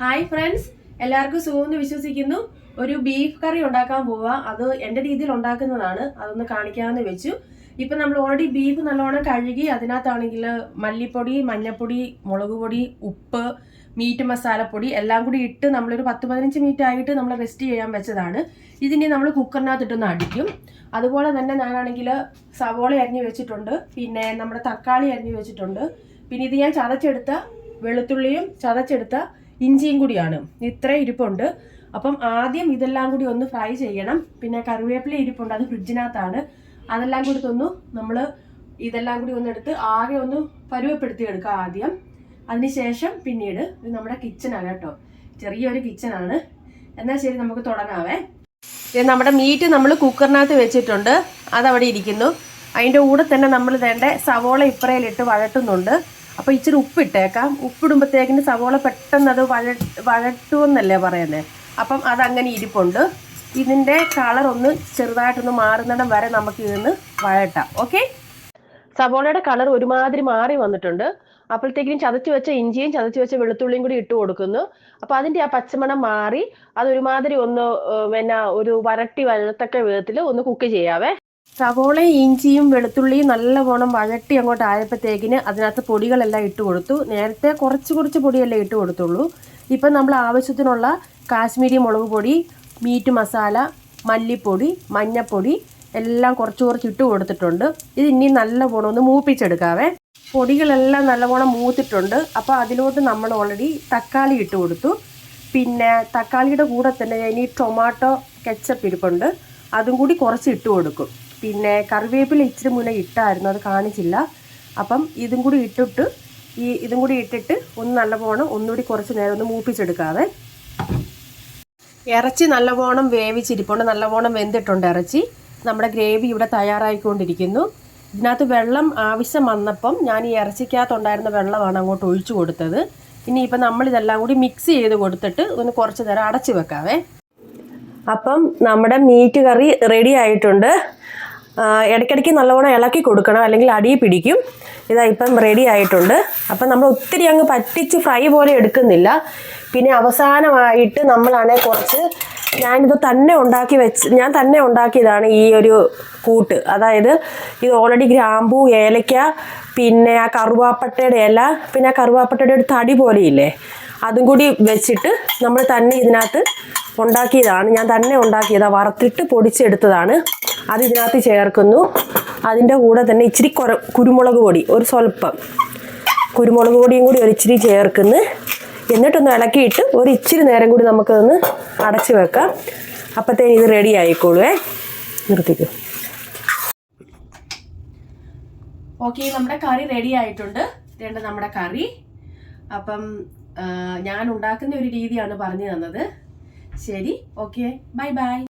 Hi friends എല്ലാവർക്കും സുഖമെന്ന് വിശ്വസിക്കുന്നു. ഒരു ബീഫ് കറി ഉണ്ടാക്കാൻ പോവുക അത് എന്റെ രീതിയിൽ ഉണ്ടാക്കുന്നതാണ്. അതൊന്ന് കാണിക്കാമെന്ന് വെച്ചു. ഇപ്പൊ നമ്മൾ ഓൾറെഡി ബീഫ് നല്ലോണം കഴുകി അതിനകത്താണെങ്കിൽ മല്ലിപ്പൊടി മഞ്ഞൾപ്പൊടി മുളക് പൊടി ഉപ്പ് മീറ്റ് മസാലപ്പൊടി എല്ലാം കൂടി ഇട്ട് നമ്മളൊരു പത്ത് പതിനഞ്ച് മിനിറ്റ് ആയിട്ട് നമ്മൾ റെസ്റ്റ് ചെയ്യാൻ വെച്ചതാണ്. ഇതിനി നമ്മൾ കുക്കറിനകത്ത് കുക്കറിനകത്തിട്ടൊന്ന് അടിക്കും. അതുപോലെ തന്നെ ഞാനാണെങ്കിൽ സവോള അരിഞ്ഞു വെച്ചിട്ടുണ്ട്. പിന്നെ നമ്മുടെ തക്കാളി അരിഞ്ഞു വെച്ചിട്ടുണ്ട്. പിന്നെ ഇത് ഞാൻ ചതച്ചെടുത്ത വെളുത്തുള്ളിയും ചതച്ചെടുത്ത ഇഞ്ചിയും കൂടിയാണ്. ഇത്ര ഇരിപ്പുണ്ട്. അപ്പം ആദ്യം ഇതെല്ലാം കൂടി ഒന്ന് ഫ്രൈ ചെയ്യണം. പിന്നെ കറിവേപ്പില ഇരിപ്പുണ്ട്. അത് ഫ്രിഡ്ജിനകത്താണ്. അതെല്ലാം കൂടി തന്നു നമ്മൾ ഇതെല്ലാം കൂടി ഒന്ന് എടുത്ത് ആകെ ഒന്ന് പരുവപ്പെടുത്തി എടുക്കുക ആദ്യം. അതിനുശേഷം പിന്നീട് ഇത് നമ്മുടെ കിച്ചനാണ് കേട്ടോ. ചെറിയൊരു കിച്ചനാണ് എന്നാൽ ശരി നമുക്ക് തുടങ്ങാവേ. നമ്മുടെ മീറ്റ് നമ്മൾ കുക്കറിനകത്ത് വെച്ചിട്ടുണ്ട്. അതവിടെ ഇരിക്കുന്നു. അതിന്റെ കൂടെ തന്നെ നമ്മൾ വേണ്ട സവോള ഇപ്പറയിലിട്ട് വഴട്ടുന്നുണ്ട് അപ്പോൾ ഇച്ചിരി ഉപ്പിട്ടേക്കാം. ഉപ്പിടുമ്പോഴത്തേക്കിന് സവോള പെട്ടെന്ന് അത് വഴ വഴട്ടുമെന്നല്ലേ പറയുന്നത് അപ്പം അതങ്ങനെ ഇരിപ്പുണ്ട്. ഇതിന്റെ കളർ ഒന്ന് ചെറുതായിട്ടൊന്ന് മാറുന്നിടം വരെ നമുക്ക് ഇതിന്ന് വഴട്ടാം. ഓക്കെ സവോളയുടെ കളർ ഒരുമാതിരി മാറി വന്നിട്ടുണ്ട്. അപ്പോഴത്തേക്കിനും ചതച്ച് വെച്ച ഇഞ്ചിയും ചതച്ച് വെച്ച വെളുത്തുള്ളിയും കൂടി ഇട്ട് കൊടുക്കുന്നു. അപ്പൊ അതിന്റെ ആ പച്ചമണം മാറി അതൊരുമാതിരി ഒന്ന് പിന്നെ ഒരു വരട്ടി വരത്തക്ക വിധത്തിൽ ഒന്ന് കുക്ക് ചെയ്യാവേ. സവോളയും ഇഞ്ചിയും വെളുത്തുള്ളിയും നല്ലവണ്ണം വഴട്ടി അങ്ങോട്ട് ആയപ്പോഴത്തേക്കിന് അതിനകത്ത് പൊടികളെല്ലാം ഇട്ട് കൊടുത്തു. നേരത്തെ കുറച്ച് കുറച്ച് പൊടിയല്ലേ ഇട്ട് കൊടുത്തുള്ളൂ. ഇപ്പം നമ്മൾ ആവശ്യത്തിനുള്ള കാശ്മീരി മുളക് പൊടി മീറ്റ് മസാല മല്ലിപ്പൊടി മഞ്ഞപ്പൊടി എല്ലാം കുറച്ച് കുറച്ച് ഇട്ട് കൊടുത്തിട്ടുണ്ട്. ഇത് ഇനി നല്ലവണ്ണം ഒന്ന് മൂപ്പിച്ചെടുക്കാവേ. പൊടികളെല്ലാം നല്ലവണ്ണം മൂത്തിട്ടുണ്ട്. അപ്പോൾ അതിലോട്ട് നമ്മൾ ഓൾറെഡി തക്കാളി ഇട്ട് കൊടുത്തു. പിന്നെ തക്കാളിയുടെ കൂടെ തന്നെ ഇനി ടൊമാറ്റോ കെച്ചപ്പ് ഇരിപ്പുണ്ട്. അതും കൂടി കുറച്ച് ഇട്ട് കൊടുക്കും. പിന്നെ കറിവേപ്പില ഇച്ചിരി മുന്നേ ഇട്ടായിരുന്നു അത് കാണിച്ചില്ല. അപ്പം ഇതും കൂടി ഇട്ടിട്ട് ഈ ഇതും കൂടി ഇട്ടിട്ട് ഒന്ന് നല്ലവണ്ണം ഒന്നുകൂടി കുറച്ച് നേരം ഒന്ന് മൂപ്പിച്ചെടുക്കാതെ ഇറച്ചി നല്ലവണ്ണം വേവിച്ചിരിപ്പുണ്ട് നല്ലവണ്ണം വെന്തിട്ടുണ്ട് ഇറച്ചി. നമ്മുടെ ഗ്രേവി ഇവിടെ തയ്യാറായിക്കൊണ്ടിരിക്കുന്നു. ഇതിനകത്ത് വെള്ളം ആവശ്യം വന്നപ്പം ഞാൻ ഈ ഇറച്ചിക്കകത്തുണ്ടായിരുന്ന വെള്ളമാണ് അങ്ങോട്ട് ഒഴിച്ചു കൊടുത്തത്. ഇനി ഇപ്പം നമ്മളിതെല്ലാം കൂടി മിക്സ് ചെയ്ത് കൊടുത്തിട്ട് ഒന്ന് കുറച്ച് നേരം അടച്ചു വെക്കാവേ. അപ്പം നമ്മുടെ മീറ്റ് കറി റെഡി ആയിട്ടുണ്ട്. ഇടയ്ക്കിടയ്ക്ക് നല്ലവണ്ണം ഇളക്കി കൊടുക്കണം അല്ലെങ്കിൽ അടി പിടിക്കും. ഇതാ ഇപ്പം റെഡി ആയിട്ടുണ്ട്. അപ്പം നമ്മൾ ഒത്തിരി അങ്ങ് പറ്റിച്ച് ഫ്രൈ പോലെ എടുക്കുന്നില്ല. പിന്നെ അവസാനമായിട്ട് നമ്മളാണെ കുറച്ച് ഞാനിത് തന്നെ ഉണ്ടാക്കി വെച്ച് ഞാൻ തന്നെ ഉണ്ടാക്കിയതാണ് ഈ ഒരു കൂട്ട്. അതായത് ഇത് ഓൾറെഡി ഗ്രാമ്പൂ ഏലയ്ക്ക പിന്നെ ആ കറുവാപ്പട്ടയുടെ ഇല പിന്നെ ആ കറുവാപ്പട്ടയുടെ ഒരു തടി പോലെയില്ലേ അതും കൂടി വെച്ചിട്ട് നമ്മൾ തന്നെ ഇതിനകത്ത് ഉണ്ടാക്കിയതാണ്. ഞാൻ തന്നെ ഉണ്ടാക്കിയതാണ് വറുത്തിട്ട് പൊടിച്ചെടുത്തതാണ്. അത് ഇതിനകത്ത് ചേർക്കുന്നു. അതിന്റെ കൂടെ തന്നെ ഇച്ചിരി കുറ കുരുമുളക് പൊടി ഒരു സ്വല്പം കുരുമുളക് പൊടിയും കൂടി ഒരു ഇച്ചിരി ചേർക്കുന്നു. എന്നിട്ടൊന്ന് ഇളക്കിയിട്ട് ഒരു ഇച്ചിരി നേരം കൂടി നമുക്കതൊന്ന് അടച്ചു വെക്കാം. അപ്പോഴത്തേന് ഇത് റെഡി ആയിക്കോളുവേ. നിർത്തിക്കും. ഓക്കെ നമ്മുടെ കറി റെഡി ആയിട്ടുണ്ട്. രണ്ട് നമ്മുടെ കറി. അപ്പം ഞാൻ ഉണ്ടാക്കുന്ന ഒരു രീതിയാണ് പറഞ്ഞു തന്നത്. ശരി ഓക്കെ ബൈ ബൈ